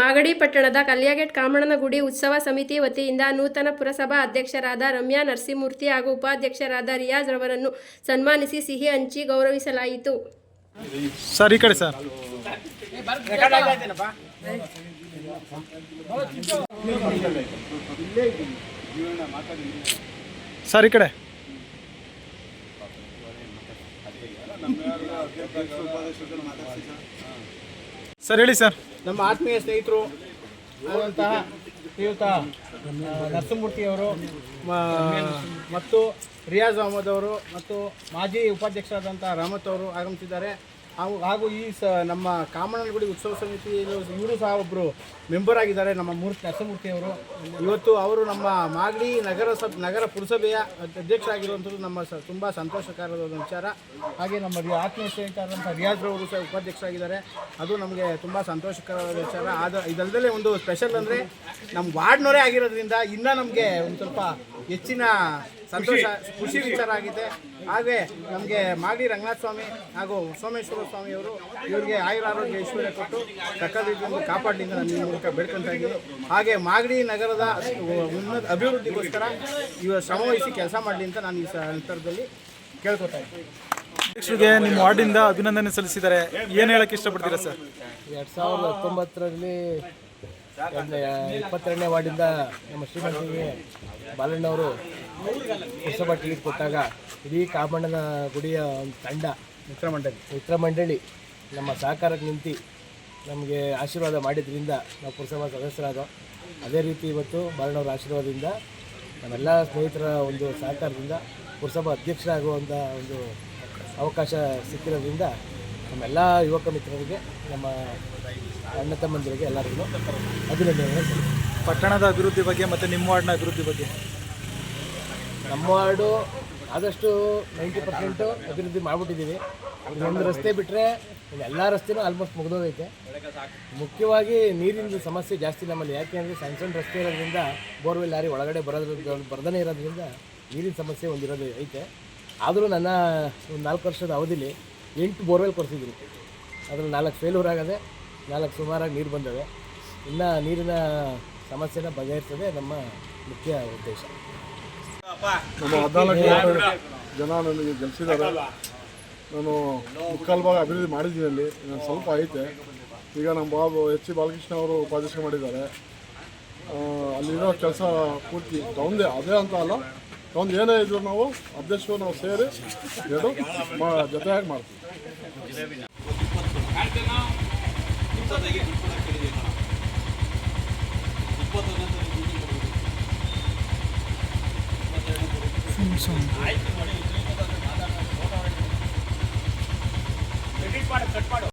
ಮಾಗಡಿ ಪಟ್ಟಣದ ಕಲ್ಯಾಗೇಟ್ ಕಾಮಣ್ಣನ ಗುಡಿ ಉತ್ಸವ ಸಮಿತಿ ವತಿಯಿಂದ ನೂತನ ಪುರಸಭಾ ಅಧ್ಯಕ್ಷರಾದ ರಮ್ಯಾ ನರಸಿಂಹಮೂರ್ತಿ ಹಾಗೂ ಉಪಾಧ್ಯಕ್ಷರಾದ ರಿಯಾಜ್ ರವರನ್ನು ಸನ್ಮಾನಿಸಿ ಸಿಹಿ ಹಂಚಿ ಗೌರವಿಸಲಾಯಿತು. ಸರ್, ಈ ಕಡೆ ಸರ್. ಸರ್, ಈ ಕಡೆ. ಸರ್, ಹೇಳಿ ಸರ್. ನಮ್ಮ ಆತ್ಮೀಯ ಸ್ನೇಹಿತರು ಆದಂತಹ ಶ್ರೀಯುತ ನರಸಿಂಹಮೂರ್ತಿಯವರು ಮತ್ತು ರಿಯಾಜ್ ಅಹಮದ್ ಅವರು ಮತ್ತು ಮಾಜಿ ಉಪಾಧ್ಯಕ್ಷರಾದಂಥ ರಾಮತ್ ಅವರು ಆಗಮಿಸಿದ್ದಾರೆ. ಹಾಗೂ ಹಾಗೂ ಈ ಸ ನಮ್ಮ ಕಾಮಣ್ಣನಗುಡಿ ಉತ್ಸವ ಸಮಿತಿ ಇವರು ಸಹ ಒಬ್ಬರು ಮೆಂಬರ್ ಆಗಿದ್ದಾರೆ, ನಮ್ಮ ಮೂರ್ತಿ ನರಸಮೂರ್ತಿಯವರು ಇವತ್ತು ಅವರು ನಮ್ಮ ಮಾಗಡಿ ನಗರ ಸ ನಗರ ಪುರಸಭೆಯ ಅಧ್ಯಕ್ಷ ಆಗಿರುವಂಥದ್ದು ನಮ್ಮ ಸ ತುಂಬ ಸಂತೋಷಕರವಾದ ವಿಚಾರ. ಹಾಗೆ ನಮ್ಮ ಆತ್ಮೀಯ ಸ್ನೇಹಿತರಾದಂಥ ರಿಯಾಜ್ರವರು ಸಹ ಉಪಾಧ್ಯಕ್ಷರಾಗಿದ್ದಾರೆ. ಅದು ನಮಗೆ ತುಂಬ ಸಂತೋಷಕರವಾದ ವಿಚಾರ. ಆದ ಇದಲ್ಲದೆ ಒಂದು ಸ್ಪೆಷಲ್ ಅಂದರೆ ನಮ್ಮ ವಾರ್ಡ್ನವರೇ ಆಗಿರೋದ್ರಿಂದ ಇನ್ನೂ ನಮಗೆ ಒಂದು ಸ್ವಲ್ಪ ಹೆಚ್ಚಿನ ಸಂತೋಷ ಖುಷಿ ವಿಚಾರ ಆಗಿದೆ ಹಾಗೆ ನಮಗೆ ಮಾಗಡಿ ರಂಗನಾಥ ಸ್ವಾಮಿ ಹಾಗೂ ಸೋಮೇಶ್ವರ ಸ್ವಾಮಿಯವರು ಇವರಿಗೆ ಆಯುರ ಆರೋಗ್ಯ ಐಶ್ವರ್ಯ ಕೊಟ್ಟು ಸಕ್ಕದ ರೀತಿಯಿಂದ ಕಾಪಾಡಲಿ ಅಂತ ನಾನು ಈ ಮೂಲಕ ಬೇಡ್ಕೊತಾ ಇದ್ದೀನಿ. ಹಾಗೆ ಮಾಗಡಿ ನಗರದ ಉನ್ನತ ಅಭಿವೃದ್ಧಿಗೋಸ್ಕರ ಇವರು ಶ್ರಮವಹಿಸಿ ಕೆಲಸ ಮಾಡಲಿ ಅಂತ ನಾನು ಈ ಸಂದರ್ಭದಲ್ಲಿ ಕೇಳ್ಕೊತಾ ಇದ್ದೀನಿ. ಅಧ್ಯಕ್ಷರಿಗೆ ನಿಮ್ಮ ವಾರ್ಡಿಂದ ಅಭಿನಂದನೆ ಸಲ್ಲಿಸಿದ್ದಾರೆ. ಏನು ಹೇಳಕ್ಕೆ ಇಷ್ಟಪಡ್ತೀರಾ ಸರ್? ಎರಡು ಸಾವಿರದ ಹತ್ತೊಂಬತ್ತರಲ್ಲಿ ಒಂದು ಇಪ್ಪತ್ತೆರಡನೇ ವಾರ್ಡಿಂದ ನಮ್ಮ ಶ್ರೀಮಂತಿಗೆ ಬಾಲಣ್ಣವರು ಪುರಸಭಾ ಟಿಕೆಟ್ ಕೊಟ್ಟಾಗ ಇಡೀ ಕಾಮಣ್ಣನ ಗುಡಿಯ ಒಂದು ತಂಡ ಮಿತ್ರ ಮಂಡಳಿ ಮಿತ್ರ ಮಂಡಳಿ ನಮ್ಮ ಸಹಕಾರಕ್ಕೆ ನಿಂತು ನಮಗೆ ಆಶೀರ್ವಾದ ಮಾಡಿದ್ರಿಂದ ನಾವು ಪುರಸಭಾ ಸದಸ್ಯರಾದ. ಅದೇ ರೀತಿ ಇವತ್ತು ಬಾಲಣ್ಣವರ ಆಶೀರ್ವಾದದಿಂದ ನಮ್ಮೆಲ್ಲ ಸ್ನೇಹಿತರ ಒಂದು ಸಹಕಾರದಿಂದ ಪುರಸಭಾ ಅಧ್ಯಕ್ಷರಾಗುವಂಥ ಒಂದು ಅವಕಾಶ ಸಿಕ್ಕಿರೋದ್ರಿಂದ ನಮ್ಮೆಲ್ಲ ಯುವಕ ಮಿತ್ರರಿಗೆ ನಮ್ಮ ಅಣ್ಣ ತಮ್ಮಂದಿರಿಗೆ ಎಲ್ಲರಿಗೂ ಅಭಿನಂದನೆಗಳು. ಪಟ್ಟಣದ ಅಭಿವೃದ್ಧಿ ಬಗ್ಗೆ ಮತ್ತು ನಿಮ್ಮ ವಾರ್ಡ್ನ ಅಭಿವೃದ್ಧಿ ಬಗ್ಗೆ? ನಮ್ಮ ವಾರ್ಡು ಆದಷ್ಟು ನೈಂಟಿ ಪರ್ಸೆಂಟು ಅಭಿವೃದ್ಧಿ ಮಾಡಿಬಿಟ್ಟಿದ್ದೀವಿ. ಒಂದು ರಸ್ತೆ ಬಿಟ್ಟರೆ ಎಲ್ಲ ರಸ್ತೆನೂ ಆಲ್ಮೋಸ್ಟ್ ಮುಗಿದೋಗೈತೆ. ಮುಖ್ಯವಾಗಿ ನೀರಿನ ಸಮಸ್ಯೆ ಜಾಸ್ತಿ ನಮ್ಮಲ್ಲಿ. ಯಾಕೆ ಅಂದರೆ ಸಣ್ಣ ಸಣ್ಣ ರಸ್ತೆ ಇರೋದ್ರಿಂದ ಬೋರ್ವೆಲ್ ಲಾರಿ ಒಳಗಡೆ ಬರೋದ್ರ ಬರ್ದೇ ಇರೋದ್ರಿಂದ ನೀರಿನ ಸಮಸ್ಯೆ ಒಂದಿರೋದು ಐತೆ. ಆದರೂ ನನ್ನ ಒಂದು ನಾಲ್ಕು ವರ್ಷದ ಅವಧಿಲಿ ಎಂಟು ಬೋರ್ವೆಲ್ ಕೊರೆಸಿದ್ದೀನಿ. ಅದರಲ್ಲಿ ನಾಲ್ಕು ಫೇಲ್ಯೂರ್ ಆಗದೆ, ನಾಲ್ಕು ಸುಮಾರಾಗಿ ನೀರು ಬಂದವೆ. ಇನ್ನು ನೀರಿನ ಸಮಸ್ಯೆನ ಬಗೆಹರಿಸೋದೇ ನಮ್ಮ ಮುಖ್ಯ ಉದ್ದೇಶ. ನಮ್ಮ ಹದಿನಾಲ್ಕು ಜನ ನನಗೆ ಗೆಲ್ಲಿಸಿದ್ದಾರೆ ನಾನು ಮುಕ್ಕಾಲು ಭಾಗ ಅಭಿವೃದ್ಧಿ ಮಾಡಿದ್ದೀನಿ ಅಲ್ಲಿ. ನಾನು ಸ್ವಲ್ಪ ಐತೆ. ಈಗ ನಮ್ಮ ಬಾಬು ಎಚ್ ಸಿ ಬಾಲಕೃಷ್ಣ ಅವರು ಉಪಾಧ್ಯಕ್ಷ ಮಾಡಿದ್ದಾರೆ. ಅಲ್ಲಿರೋ ಕೆಲಸ ಪೂರ್ತಿ ತೊಂದೇ ಅದೇ ಅಂತ ಅಲ್ಲ ಒಂದು ಏನೇ ಇದ್ರು ನಾವು ಅಧ್ಯಕ್ಷರು ನಾವು ಸೇರಿ ಎರಡು ಮಾ ಜೊತೆಯಾಗಿ ಮಾಡ್ತೀವಿ. ನಿಮಿಷ ಕಟ್ ಮಾಡು